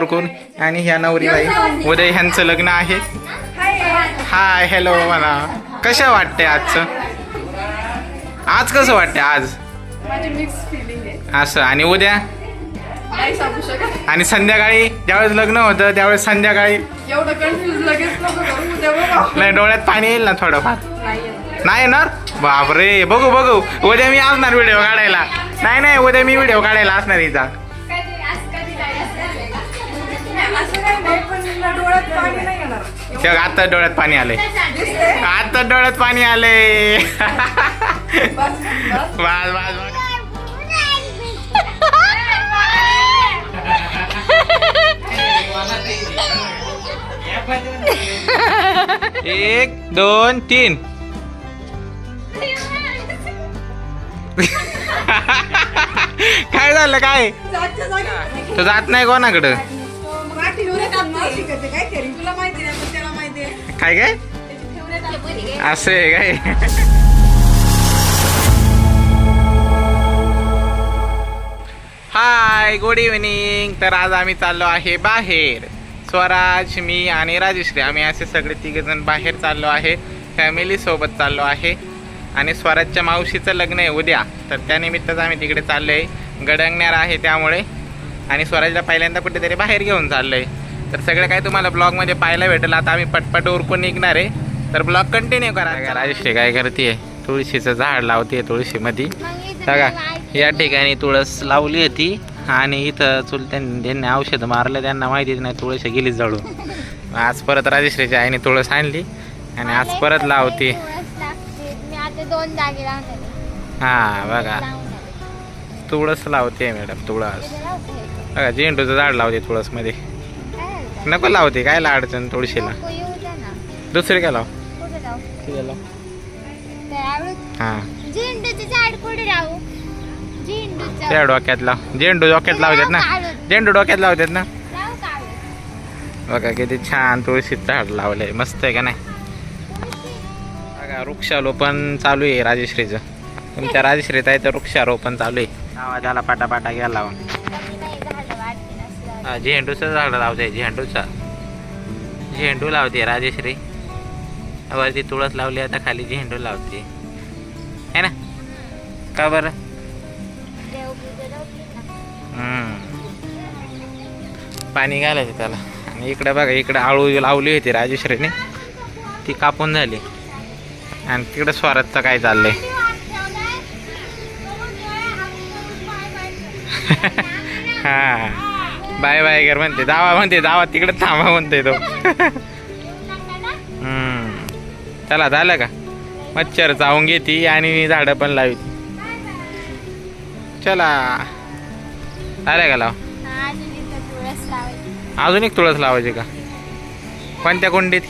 कोण आणि ह्या नवरी बाई उद्या ह्यांचं लग्न आहे. हाय हॅलो मला. कसं वाटते आजचं? आज कसं वाटते आज? असं. आणि उद्या? आणि संध्याकाळी? ज्यावेळेस लग्न होतं त्यावेळेस संध्याकाळी? नाही डोळ्यात पाणी येईल ना थोडंफार? नाही येणार. नाही येणार? बापरे. बघू बघू. उद्या मी असणार व्हिडिओ काढायला. नाही नाही. उद्या मी व्हिडिओ काढायला असणार इथं. डोळ्यात पाणी नाही येणार. तेव्हा आता डोळ्यात पाणी आले आता डोळ्यात पाणी आले बस बस वाज वाज वाज. एक दोन तीन. काय झालं काय? जागच्या जागी तो जात नाही कोणाकडं? करते काय तरी तुला माहिती नाही पण त्याला माहिती आहे. काय फेवरेट असं आहे काय? हाय गुड इव्हनिंग तर आज आम्ही चाललो आहे बाहेर. स्वराज मी आणि राजश्री. आम्ही असे सगळे तिघ जण बाहेर चाललो आहे. फॅमिली सोबत चाललो आहे. आणि स्वराजच्या मावशीचं लग्न आहे उद्या. तर त्यानिमित्तच आम्ही तिकडे चाललो आहे गडंगणार आहे त्यामुळे. आणि स्वराजला पहिल्यांदा कुठेतरी बाहेर घेऊन चाललो आहे तर सगळं काय तुम्हाला ब्लॉगमध्ये पाहायला भेटेल. आता आम्ही पटपट उरकून निघणार आहे. तर ब्लॉग कंटिन्यू करा. राजेश काय करते तुळशीचं झाड लावते तुळशीमध्ये. बघा या ठिकाणी तुळस लावली होती आणि इथं चुल त्यांनी औषधं मारलं त्यांना माहितीच नाही तुळस गेली जळून. आज परत राजेश्रीच्या आईने तुळस आणली आणि आज परत लावते. हा बघा. तुळस लावते मॅडम तुळस. बघा झेंडूचं झाड लावते तुळसमध्ये. नको लावते काय अडचण तुळशीला दुसरी काय लाव. हा. त्या डोक्यात लाव. झेंडू डोक्यात लावतात ना. झेंडू डोक्यात लावतात ना. बघा किती छान तुळशीचं झाड लावलंय. मस्त आहे का नाही? बघा वृक्षारोपण चालू आहे राजश्रीचं. तुमच्या राजश्रीत आहे तर वृक्षारोपण चालू आहे. आवाजाला पाटापाटा घ्या लावून. हा, झेंडूचं झाड लावते झेंडूचा. झेंडू लावते राजश्री. वरती तुळस लावली आता खाली झेंडू लावते. है ना? का बरं. पाणी घालायचं त्याला. आणि इकडे बघा इकडे आळू लावली होती राजेश्वरीने ती कापून झाली. आणि तिकडे स्वराजचं काय चाललंय? हा. बाय बाय कर म्हणते. दावा म्हणते दावा तिकडे थांबा म्हणते तो. चला झालं का? मच्छर चावून घेते आणि झाडं पण लावी. चला. झालं का लाव? अजून एक तुळस लावायची का? कोणत्या कुंडीत?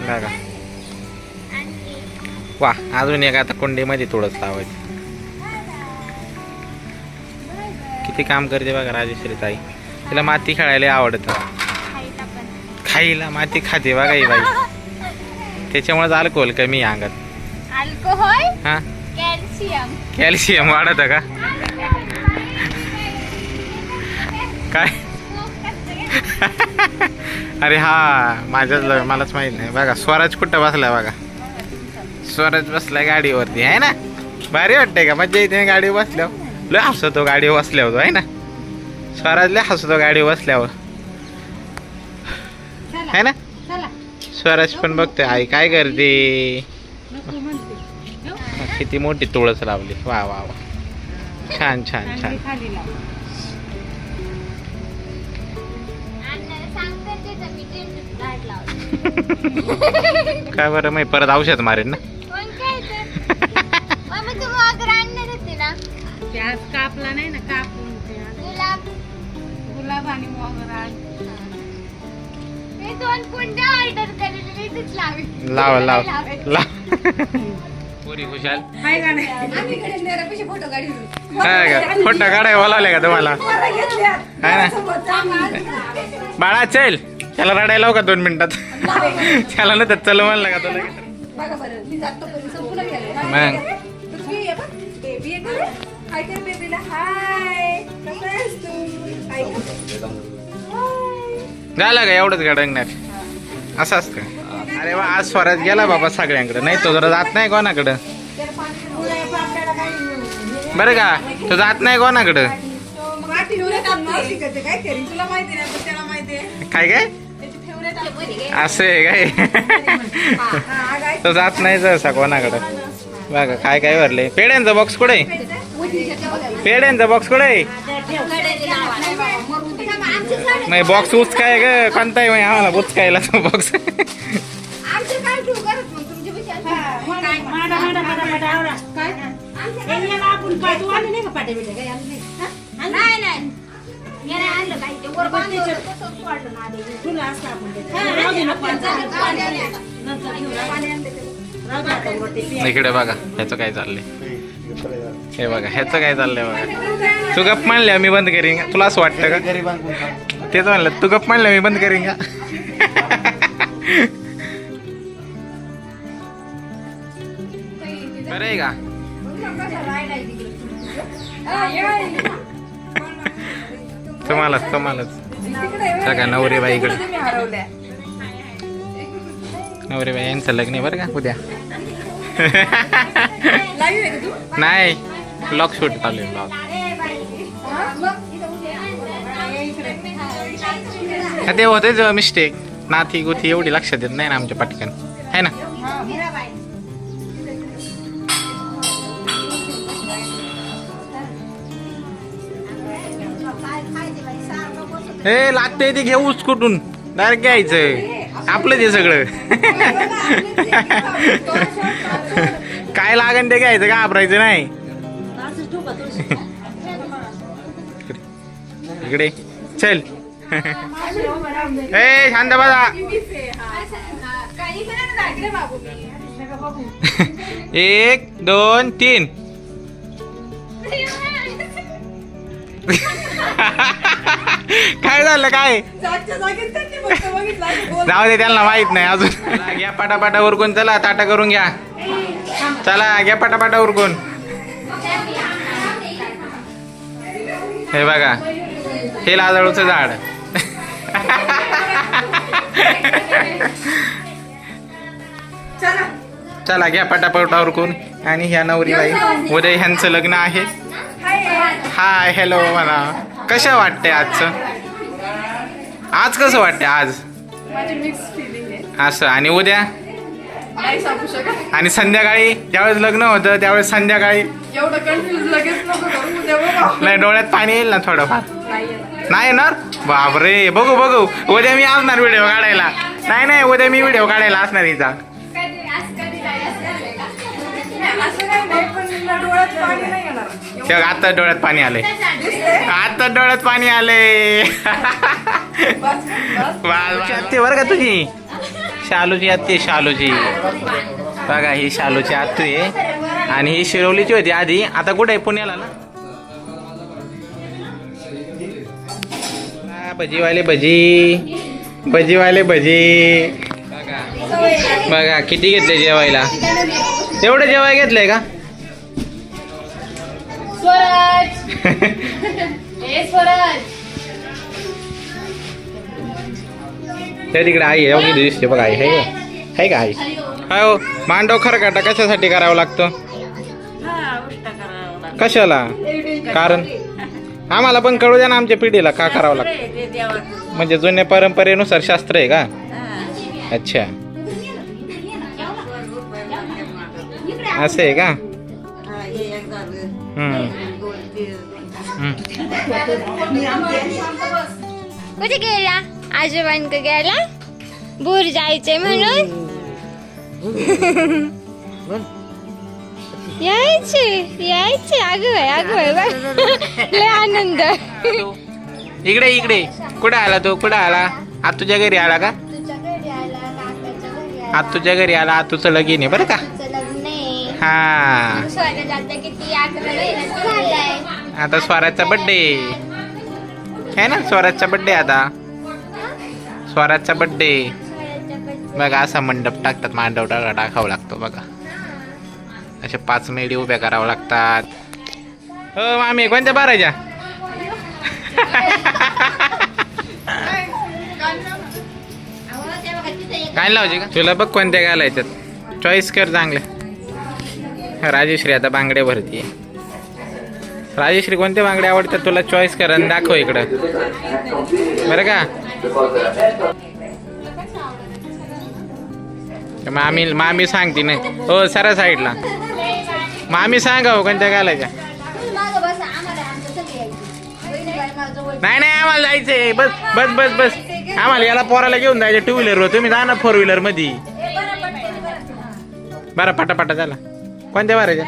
बघा आणखी वा अजून एक आता कुंडीमध्ये तुळस लावायची. किती काम करते बघा राजेश्री ताई. तिला माती खेळायला आवडतं. खाईला माती खाते बघा ही बाई. त्याच्यामुळेच अल्कोहोल कमी अंगात. अल्कोहोल? हा? कॅल्शियम. कॅल्शियम वाढत का? काय? अरे हा माझ्याच मलाच माहीत नाही. बघा स्वराज कुठं बसलाय बघा. स्वराज बसलाय गाडीवरती आहे ना? भारी वाटते का? मजा येते गाडीवर बसल्यावर. लय हसतो गाडीवर बसल्यावर तो आहे ना? स्वराज लय हसतो गाडीवर बसल्यावर. आहे ना? स्वराज पण बघतोय आई काय करते? किती मोठी तुळस लावली. वा वा वा. छान छान छान. काय बरं मी परत औषध मारेन ना? ते आज कापला नाही ना कापून गुलाब. गुलाब आणि मोगरा मी दोन कुंड्या ऑर्डर केलेली इथेच लावी. लाव खुशाल. फोटो काढी काय का? फोटो काढाय बोलावले का तुम्हाला? ना? बाळा चल. त्याला रडायला लावू का दोन मिनिटात? त्याला ना तर चल म्हणलं का तुला? बघा बरं मी जातो पण संपूर्ण गेले मग. का? हाय कर बेबीला हाय कसं आहेस तू झालं का? एवढंच गडंगणार असं असतं. अरे वा आज स्वराज गेला बाबा सगळ्यांकडे. नाही तो जरा जात नाही कोणाकडं. बरं का? तो जात नाही कोणाकडं. काय काय? असं आहे काय? तो जात नाही जसा कोणाकडं. बघा काय काय भरले पेड्यांचा बॉक्स कुठे पेड्यांचा बॉक्स कुठे नाही बॉक्स उचकाय ग कोणता आहे आम्हाला उचकायला तो बॉक्स हे? हा? हा. इकडे बघा ह्याचं काय चाललंय? हे बघा ह्याचं काय चाललंय बघा. तू गप म्हणल्या मी बंद करीन का? तुला असं वाटतं का? तेच म्हणलं तू गप म्हणल्या मी बंद करीन का? बरं का? तुम्हालाच तुम्हालाच. सगळ्या नवरी बाईकडे नवरी बाई यांचं लग्न आहे बरं का उद्या. नाही ब्लॉग शूट चालू आहे ब्लॉग ते होतेच मिस्टेक नाथी गुथी एवढी लक्षात देत नाही ना आमच्या पटकन. है ना? हे लागते ते घेऊच कुठून? डायरेक्ट घ्यायचं आपलं ते सगळं. काय लागन ते घ्यायचं घाबरायचं नाही. का? इकडे चल. ए शांत मी एक दोन तीन. झालं काय? जागच्या जागेत त्यांनी फक्त बघितलं आणि बोल. जाऊ दे त्यांना माहीत नाही अजून. घ्या पाटापाटा उरकून चला ताटा करून घ्या. चला घ्या पाटापाटा उरकून. हे बघा हे लाजाळूचं झाड. चला. चला घ्या पटापटा उरकून. आणि ह्या नवरी बाई उद्या ह्यांचं लग्न आहे. हाय. हॅलो म्हणा. कसं वाटतंय आजचं? आज कसं वाटतंय? आज? माझी मिक्स फिलिंग आहे. असं. आणि उद्या? नाही सांगू शकत. आणि संध्याकाळी? ज्यावेळेस लग्न होतं त्यावेळेस संध्याकाळी? एवढं कन्फ्युज लगेच नको करू. उद्या बघा नाही डोळ्यात पाणी येईल ना थोडंफार? नाही येणार. नाही येणार? बापरे. बघू बघू. उद्या मी असणार व्हिडिओ काढायला. नाही नाही. उद्या मी व्हिडिओ काढायला असणार हिचा असं नाही. डोळ्यात पाणी नाही येणार. तेव्हा आता डोळ्यात पाणी आले आता डोळ्यात पाणी आले बस बस आत्ते बरं का तुझी? शालूची आत्ते शालूची. बघा ही शालूची आत्तू आहे. आणि ही शिरवलीची होती आधी. आता कुठे आहे? पुण्याला ना? भजीवाले भजी. भजीवाले भजी. बघा बघा किती घेतले जेवायला? एवढं जेवाय घेतलंय का? स्वराज. हे स्वराज. त्या तिकडे आई आहे एवढी दिसते बघा आई आहे का? आहे का आई? हो मांडव खरकाटा कशासाठी करावा लागतो? हा. कशाला? कारण? आम्हाला पण कळू द्या ना आमच्या पिढीला का करावं लागतं. ते. म्हणजे जुन्या परंपरेनुसार शास्त्र आहे का. अच्छा. असं आहे का? कुठे गेला? आजोबांक गेला? बोर जायचंय म्हणून? यायचे यायचे. अगं बाई, अगं बाई, बघ. लय आनंद. इकडे इकडे. कुठे आला तो? कुठे आला? आज तुझ्या घरी आला का? तुझ्या घरी आला काकाच्या घरी आज तुझ्या घरी आला. आज तुझं लगीन आहे बरं का? हा. आता स्वराजचा बड्डे आहे ना? स्वराजचा बड्डे आता. स्वराजचा बड्डे बघा असा मंडप टाकतात. मांडव टाका टाकावा लागतो बघा. असे पाच मेडी उभ्या करावं लागतात. हो आम्ही कोणत्या बारायच्या काय लावायचे का? तुला बघ कोणत्या घालायच्यात. चॉईस कर चांगल्या राजेश्री आता बांगड्या भरती राजेश्री कोणते बांगडे आवडतात तुला चॉईस कर आणि दाखव इकडं. बरं का? मामी मामी सांगते नाही. हो सरा साईडला. मामी सांगा हो कोणत्या घालायच्या? नाही नाही आम्हाला जायचंय. बस बस बस बस. आम्हाला याला पोराला घेऊन जायचं टू व्हीलर तुम्ही जा ना फोर व्हीलरमध्ये बरं पटापटा झाला कोणत्या भरायच्या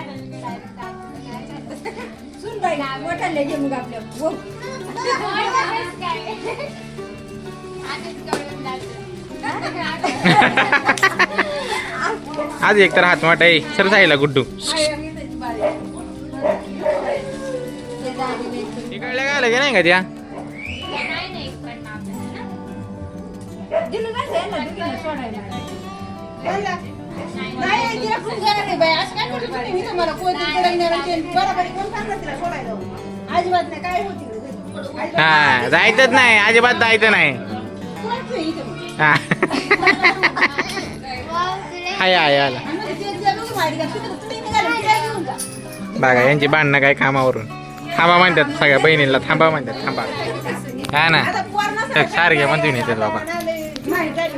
आज एक तर हात मोठा आहे. सर साईला गुड्डू. इकडल्या की नाही का त्या सोडायला. नाही, तिला खूप जागा नाही बाई. असं काय करतो तुम्ही? मी तुम्हाला कोणती कडे नेरायची? बरोबर आहे, कोण सांगणार तिला? सोडायला? अजिबात नाही, काय होती इकडे? हा जायचंच नाही. अजिबात जायचं नाही? हा. हाय हाय आला. बघा यांची भांडणं काय कामावरून. थांबा म्हणतात सगळ्या बहिणीला थांबा म्हणतात थांबा. हा ना. तर सारखे बाबा. नाही, नाही.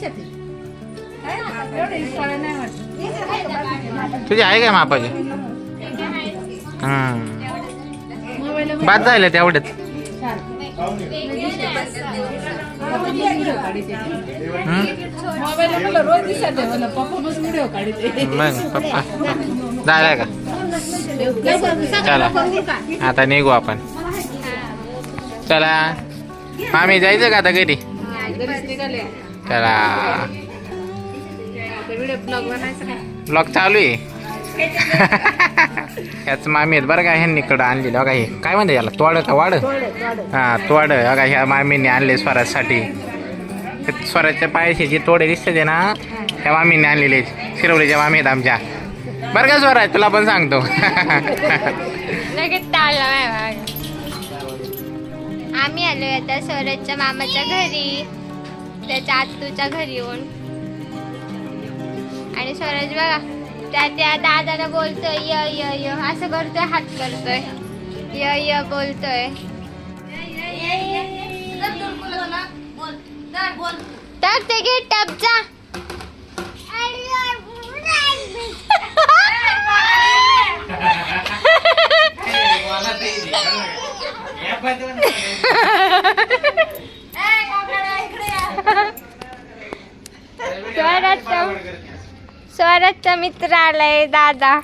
शांत. हे बाजूला? तुझी आहे काय मापाची? हम्म. बाद झालं तेवढ्यात मग पप्पा झालाय का? चला. आता निघू आपण. चला. आम्ही जायचं का आता घरी? चला. ब्लॉग चालू आहे. याच मामी आहेत बरं का ह्यांनी इकडं आणलेलं बघा हे काय म्हणते याला? तोड का वाड हा तोड. बघा ह्या मामीने आणले स्वराजसाठी. स्वराजच्या पायाशी जे तोडे दिसते ना ह्या मामीने आणलेले शिरवलीच्या मामी आहेत आमच्या. बरं का स्वराज तुला पण सांगतो. आम्ही आलो आता स्वराजच्या मामाच्या घरी. त्याच्या आत्तूच्या घरी येऊन. आणि स्वराज बघा त्या त्या दादाला बोलतोय य य य असं करतोय हात करतोय. य य बोलतोय. तर ते घे टपचा स्वराजचा स्वराजचा मित्र आलाय दादा.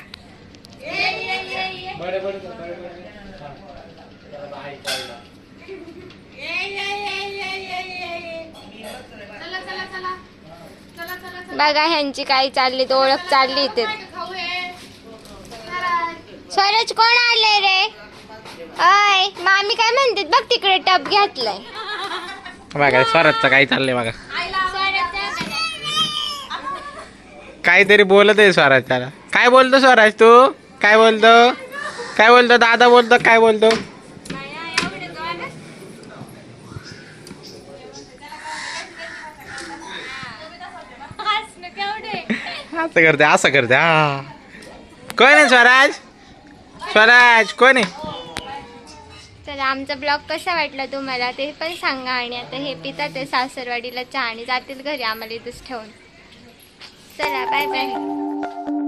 बघा ह्यांची काय चालली तर ओळख चालली इथे. स्वराज कोण आले रे? अय मामी काय म्हणते बघ तिकडे टप घातलाय. बघा स्वराजचं काय चाललंय बघा. काहीतरी बोलत आहे स्वराज त्याला. काय बोलतो स्वराज तू? काय बोलतो? काय बोलतो? दादा बोलतो काय बोलतो? असं करते असं करते हा. कोण आहे स्वराज? स्वराज कोण आहे? तर आमचा ब्लॉग कसा वाटला तुम्हाला ते पण सांगा आणि आता हे पितात ते सासरवाडीला चहा आणि जातील घरी आम्हाला इथंच ठेवून. 再来拜拜。